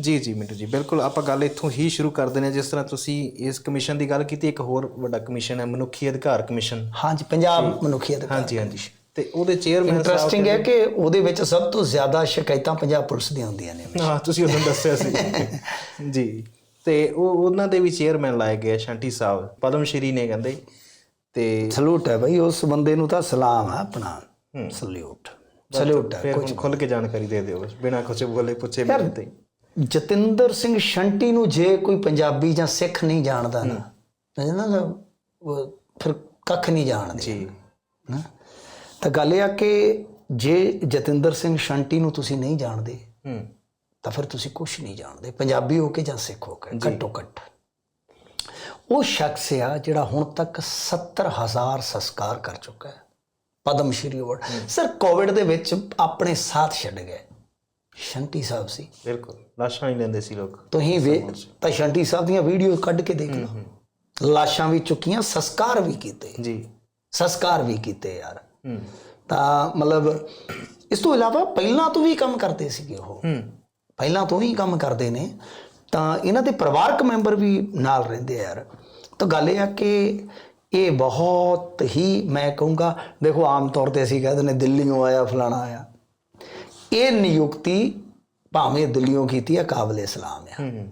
ਜੀ ਜੀ ਮਿੰਟੂ ਜੀ ਬਿਲਕੁਲ ਆਪਾਂ ਗੱਲ ਇੱਥੋਂ ਹੀ ਸ਼ੁਰੂ ਕਰ ਦਿੰਦੇ ਹਾਂ ਜਿਸ ਤਰ੍ਹਾਂ ਤੁਸੀਂ ਇਸ ਕਮਿਸ਼ਨ ਦੀ ਗੱਲ ਕੀਤੀ ਇੱਕ ਹੋਰ ਵੱਡਾ ਕਮਿਸ਼ਨ ਹੈ ਮਨੁੱਖੀ ਅਧਿਕਾਰ ਕਮਿਸ਼ਨ। ਹਾਂਜੀ ਪੰਜਾਬ ਮਨੁੱਖੀ ਅਧਿਕਾਰ। ਹਾਂਜੀ ਹਾਂਜੀ। ਤੇ ਉਹਦੇ ਚੇਅਰਮੈਨ ਇੰਟਰਸਟਿੰਗ ਹੈ ਕਿ ਉਹਦੇ ਵਿੱਚ ਸਭ ਤੋਂ ਜ਼ਿਆਦਾ ਸ਼ਿਕਾਇਤਾਂ ਪੰਜਾਬ ਪੁਲਿਸ ਦੀਆਂ ਹੁੰਦੀਆਂ ਨੇ। ਹਾਂ ਤੁਸੀਂ ਉਦੋਂ ਦੱਸਿਆ ਸੀ। ਜੀ। ਤੇ ਉਹ ਉਹਨਾਂ ਦੇ ਵੀ ਚੇਅਰਮੈਨ ਲਾਏ ਗਏ ਸ਼ੰਟੀ ਸਾਹਿਬ। ਪਦਮ ਸ਼੍ਰੀ ਨੇ ਕਹਿੰਦੇ ਤੇ ਸਲੂਟ ਹੈ ਭਾਈ ਉਸ ਬੰਦੇ ਨੂੰ ਤਾਂ ਸਲਾਮ ਹੈ ਆਪਣਾ। ਸਲੂਟ ਸਲੂਟ ਹੈ ਹੁਣ ਖੁੱਲ ਕੇ ਜਾਣਕਾਰੀ ਦੇ ਦਿਓ ਬਿਨਾਂ ਕੁਝ ਬੋਲੇ ਪੁੱਛੇ ਮੇਰੇ ਤੇ। ਜਤਿੰਦਰ ਸਿੰਘ ਸ਼ੰਟੀ ਨੂੰ ਜੇ ਕੋਈ ਪੰਜਾਬੀ ਜਾਂ ਸਿੱਖ ਨਹੀਂ ਜਾਣਦਾ ਨਾ ਤਾਂ ਇਹਨਾਂ ਦਾ ਉਹ ਫਿਰ ਕੱਖ ਨਹੀਂ ਜਾਣਦੇ। ਜੀ। ਨਾ? ਤਾਂ ਗੱਲ ਇਹ ਆ ਕਿ ਜੇ ਜਤਿੰਦਰ ਸਿੰਘ ਸ਼ੰਟੀ ਨੂੰ ਤੁਸੀਂ ਨਹੀਂ ਜਾਣਦੇ ਹੂੰ। ਤਾਂ ਫਿਰ ਤੁਸੀਂ ਕੁਝ ਨਹੀਂ ਜਾਣਦੇ ਪੰਜਾਬੀ ਹੋ ਕੇ ਜਾਂ ਸਿੱਖ ਹੋ ਕੇ ਘੱਟੋ ਘੱਟ ਉਹ ਸ਼ਖਸ ਆ ਜਿਹੜਾ ਹੁਣ ਤੱਕ 70000 ਸੰਸਕਾਰ ਕਰ ਚੁੱਕਾ ਹੈ Padma Shri award sir Covid ਦੇ ਵਿੱਚ ਆਪਣੇ ਸਾਥ ਛੱਡ ਗਏ। ਸ਼ੰਟੀ ਸਾਹਿਬ ਸੀ। ਬਿਲਕੁਲ ਲਾਸ਼ਾਂ ਹੀ ਲੈਂਦੇ ਸੀ ਲੋਕ। ਤੁਸੀਂ ਵੇ ਤਾਂ ਸ਼ੰਟੀ ਸਾਹਿਬ ਦੀਆਂ ਵੀਡੀਓ ਕੱਢ ਕੇ ਦੇਖ ਲਓ। ਲਾਸ਼ਾਂ ਵੀ ਚੁੱਕੀਆਂ ਸੰਸਕਾਰ ਵੀ ਕੀਤੇ। ਜੀ। ਸੰਸਕਾਰ ਵੀ ਕੀਤੇ ਯਾਰ। ਤਾਂ ਮਤਲਬ ਇਸ ਤੋਂ ਇਲਾਵਾ ਪਹਿਲਾਂ ਤੋਂ ਵੀ ਕੰਮ ਕਰਦੇ ਸੀਗੇ ਉਹ। ਪਹਿਲਾਂ ਤੋਂ ਹੀ ਕੰਮ ਕਰਦੇ ਨੇ। ਤਾਂ ਇਹਨਾਂ ਦੇ ਪਰਿਵਾਰਕ ਮੈਂਬਰ ਵੀ ਨਾਲ ਰਹਿੰਦੇ ਆ ਯਾਰ। ਤਾਂ ਗੱਲ ਇਹ ਆ ਕਿ ਇਹ ਬਹੁਤ ਹੀ ਮੈਂ ਕਹੂੰਗਾ ਦੇਖੋ ਆਮ ਤੌਰ ਤੇ ਅਸੀਂ ਕਹਿੰਦੇ ਨੇ ਦਿੱਲੀੋਂ ਆਇਆ ਫਲਾਣਾ ਆਇਆ। ਇਹ ਨਿਯੁਕਤੀ ਭਾਵੇਂ ਦਿੱਲੀੋਂ ਕੀਤੀ ਹੈ ਕਾਬਲੇ ਸਲਾਮ ਆ ਹੂੰ।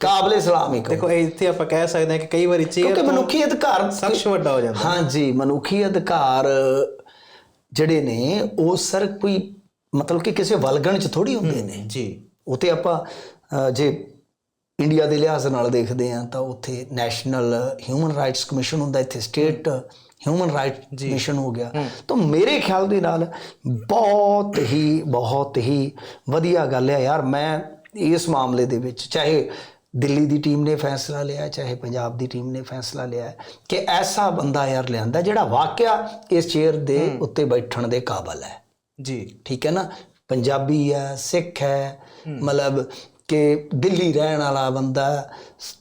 ਕਾਬਲੇ ਸਲਾਮ ਹੀ ਦੇਖੋ ਇੱਥੇ ਆਪਾਂ ਕਹਿ ਸਕਦੇ ਹਾਂ ਕਿ ਕਈ ਵਾਰੀ ਚੇਅਰ ਕਿਉਂਕਿ ਮਨੁੱਖੀ ਅਧਿਕਾਰ ਸਖਸ਼ ਵੱਡਾ ਹੋ ਜਾਂਦਾ ਹਾਂਜੀ ਮਨੁੱਖੀ ਅਧਿਕਾਰ ਜਿਹੜੇ ਨੇ ਉਹ ਸਰ ਕੋਈ ਮਤਲਬ ਕਿ ਕਿਸੇ ਵਲਗਣ ਚ ਥੋੜੀ ਹੁੰਦੇ ਨੇ। ਜੀ। ਉਹ ਤੇ ਆਪਾਂ ਜੇ ਇੰਡੀਆ ਦੇ ਲਿਹਾਜ਼ ਨਾਲ ਦੇਖਦੇ ਆ ਤਾਂ ਉੱਥੇ ਨੈਸ਼ਨਲ ਹਿਊਮਨ ਰਾਈਟਸ ਕਮਿਸ਼ਨ ਹੁੰਦਾ ਇੱਥੇ ਸਟੇਟ ਹਿਊਮਨ ਰਾਈਟ ਕਮਿਸ਼ਨ ਹੋ ਗਿਆ। ਤਾਂ ਮੇਰੇ ਖਿਆਲ ਦੇ ਨਾਲ ਬਹੁਤ ਹੀ ਬਹੁਤ ਹੀ ਵਧੀਆ ਗੱਲ ਹੈ ਯਾਰ ਮੈਂ ਇਸ ਮਾਮਲੇ ਦੇ ਵਿੱਚ ਚਾਹੇ ਦਿੱਲੀ ਦੀ ਟੀਮ ਨੇ ਫੈਸਲਾ ਲਿਆ ਚਾਹੇ ਪੰਜਾਬ ਦੀ ਟੀਮ ਨੇ ਫੈਸਲਾ ਲਿਆ ਕਿ ਐਸਾ ਬੰਦਾ ਯਾਰ ਲਿਆਂਦਾ ਜਿਹੜਾ ਵਾਕਿਆ ਇਸ ਚੇਅਰ ਦੇ ਉੱਤੇ ਬੈਠਣ ਦੇ ਕਾਬਲ ਹੈ। ਜੀ। ਠੀਕ ਹੈ ਨਾ? ਪੰਜਾਬੀ ਹੈ ਸਿੱਖ ਹੈ। ਮਤਲਬ ਕਿ ਦਿੱਲੀ ਰਹਿਣ ਵਾਲਾ ਬੰਦਾ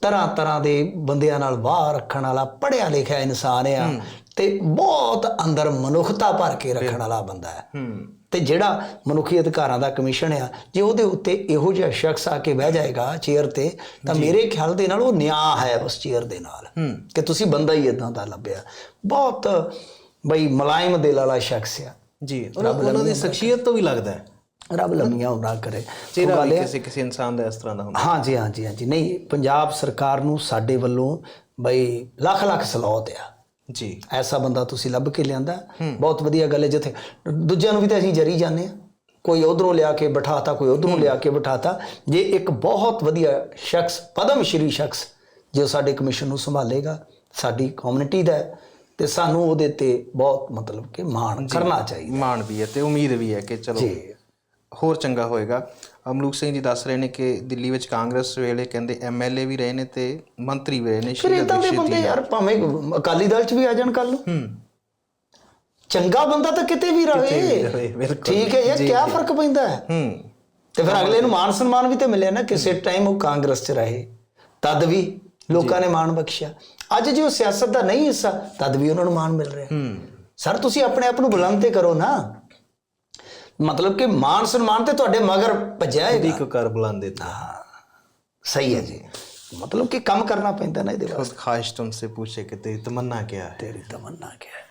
ਤਰ੍ਹਾਂ ਤਰ੍ਹਾਂ ਦੇ ਬੰਦਿਆਂ ਨਾਲ ਵਾਹ ਰੱਖਣ ਵਾਲਾ ਪੜ੍ਹਿਆ ਲਿਖਿਆ ਇਨਸਾਨ ਆ ਤੇ ਬਹੁਤ ਅੰਦਰ ਮਨੁੱਖਤਾ ਭਰ ਕੇ ਰੱਖਣ ਵਾਲਾ ਬੰਦਾ ਹੈ। ਤੇ ਜਿਹੜਾ ਮਨੁੱਖੀ ਅਧਿਕਾਰਾਂ ਦਾ ਕਮਿਸ਼ਨ ਆ ਜੇ ਉਹਦੇ ਉੱਤੇ ਇਹੋ ਜਿਹਾ ਸ਼ਖਸ ਆ ਕੇ ਬਹਿ ਜਾਏਗਾ ਚੇਅਰ ਤੇ ਤਾਂ ਮੇਰੇ ਖਿਆਲ ਦੇ ਨਾਲ ਉਹ ਨਿਆਂ ਹੈ ਉਸ ਚੇਅਰ ਦੇ ਨਾਲ ਕਿ ਤੁਸੀਂ ਬੰਦਾ ਹੀ ਇਦਾਂ ਦਾ ਲੱਭਿਆ। ਬਹੁਤ ਬਈ ਮੁਲਾਇਮ ਦਿਲ ਵਾਲਾ ਸ਼ਖਸ ਆ। ਜੀ ਉਹਨਾਂ ਦੀ ਸ਼ਖਸੀਅਤ ਤੋਂ ਵੀ ਲੱਗਦਾ ਹੈ। ਰੱਬ ਲੰਮੀਆਂ ਉਮਰਾਂ ਕਰੇ। ਚਿਹਰਾ ਵੀ ਕਿਸੇ ਕਿਸੇ ਇਨਸਾਨ ਦਾ ਇਸ ਤਰ੍ਹਾਂ ਦਾ ਹੁੰਦਾ। ਹਾਂਜੀ ਹਾਂਜੀ ਹਾਂਜੀ। ਨਹੀਂ ਪੰਜਾਬ ਸਰਕਾਰ ਨੂੰ ਸਾਡੇ ਵੱਲੋਂ ਬਈ ਲੱਖ ਲੱਖ ਸਲਾਹਤ ਆ। ਜੀ। ਐਸਾ ਬੰਦਾ ਤੁਸੀਂ ਲੱਭ ਕੇ ਲਿਆਂਦਾ। ਬਹੁਤ ਵਧੀਆ ਗੱਲ ਹੈ ਜਿੱਥੇ ਦੂਜਿਆਂ ਨੂੰ ਵੀ ਤਾਂ ਅਸੀਂ ਜਰੀ ਜਾਂਦੇ ਆ ਕੋਈ ਉਧਰੋਂ ਲਿਆ ਕੇ ਬਿਠਾਤਾ ਕੋਈ ਉਧਰੋਂ ਲਿਆ ਕੇ ਬਿਠਾਤਾ। ਜੇ ਇੱਕ ਬਹੁਤ ਵਧੀਆ ਸ਼ਖਸ ਪਦਮ ਸ਼੍ਰੀ ਸ਼ਖਸ ਜੋ ਸਾਡੇ ਕਮਿਸ਼ਨ ਨੂੰ ਸੰਭਾਲੇਗਾ ਸਾਡੀ ਕਮਿਊਨਿਟੀ ਦਾ ਤੇ ਸਾਨੂੰ ਉਹਦੇ ਤੇ ਬਹੁਤ ਮਤਲਬ ਕਿ ਮਾਣ ਕਰਨਾ ਚਾਹੀਦਾ। ਮਾਣ ਵੀ ਹੈ ਤੇ ਉਮੀਦ ਵੀ ਹੈ ਕਿ ਚਲੋ ਹੋਰ ਚੰਗਾ ਹੋਏਗਾ। ਅਮਲੂਕ ਸਿੰਘ ਜੀ ਦੱਸ ਰਹੇ ਨੇ ਕਿ ਦਿੱਲੀ ਵਿੱਚ ਕਾਂਗਰਸ ਵੇਲੇ ਕਹਿੰਦੇ ਐਮਐਲਏ ਵੀ ਰਹੇ ਨੇ ਤੇ ਮੰਤਰੀ ਵੀ ਰਹੇ ਨੇ ਫਿਰ ਇਦਾਂ ਦੇ ਬੰਦੇ ਯਾਰ ਭਾਵੇਂ ਅਕਾਲੀ ਦਲ ਚ ਵੀ ਆ ਜਾਣ ਕੱਲ ਹੂੰ। ਚੰਗਾ ਬੰਦਾ ਤਾਂ ਕਿਤੇ ਵੀ ਰਹੇ। ਠੀਕ ਹੈ ਯਾਰ ਕੀ ਫ਼ਰਕ ਪੈਂਦਾ ਹੈ? ਹੂੰ। ਤੇ ਫਿਰ ਅਗਲੇ ਨੂੰ ਮਾਨ ਸਨਮਾਨ ਵੀ ਤੇ ਮਿਲਿਆ ਨਾ ਕਿਸੇ ਟਾਈਮ ਉਹ ਕਾਂਗਰਸ 'ਚ ਰਹੇ। ਤਦ ਵੀ ਲੋਕਾਂ ਨੇ ਮਾਣ ਬਖਸ਼ਿਆ। ਅੱਜ ਜੇ ਉਹ ਸਿਆਸਤ ਦਾ ਨਹੀਂ ਹਿੱਸਾ ਤਦ ਵੀ ਉਹਨਾਂ ਨੂੰ ਮਾਣ ਮਿਲ ਰਿਹਾ। ਹੂੰ। ਸਰ ਤੁਸੀਂ ਆਪਣੇ ਆਪ ਨੂੰ ਬੁਲੰਦ ਤੇ ਕਰੋ ਨਾ। ਮਤਲਬ ਕਿ ਮਾਨ ਸਨਮਾਨ ਤੇ ਤੁਹਾਡੇ ਮਗਰ ਭੱਜਿਆ ਦੀ ਹੈਗਾ ਕੋ ਕਰ ਬੁਲਾਉਂਦੇ ਤੇ ਸਹੀ ਹੈ ਜੀ ਮਤਲਬ ਕਿ ਕੰਮ ਕਰਨਾ ਪੈਂਦਾ ਨਾ ਇਹਦੇ ਵਾਸਤੇ खुद ख्वाहिश तुमसे पूछे कि तेरी तमन्ना क्या है ਤੇਰੀ ਤਮੰਨਾ ਕੀ ਹੈ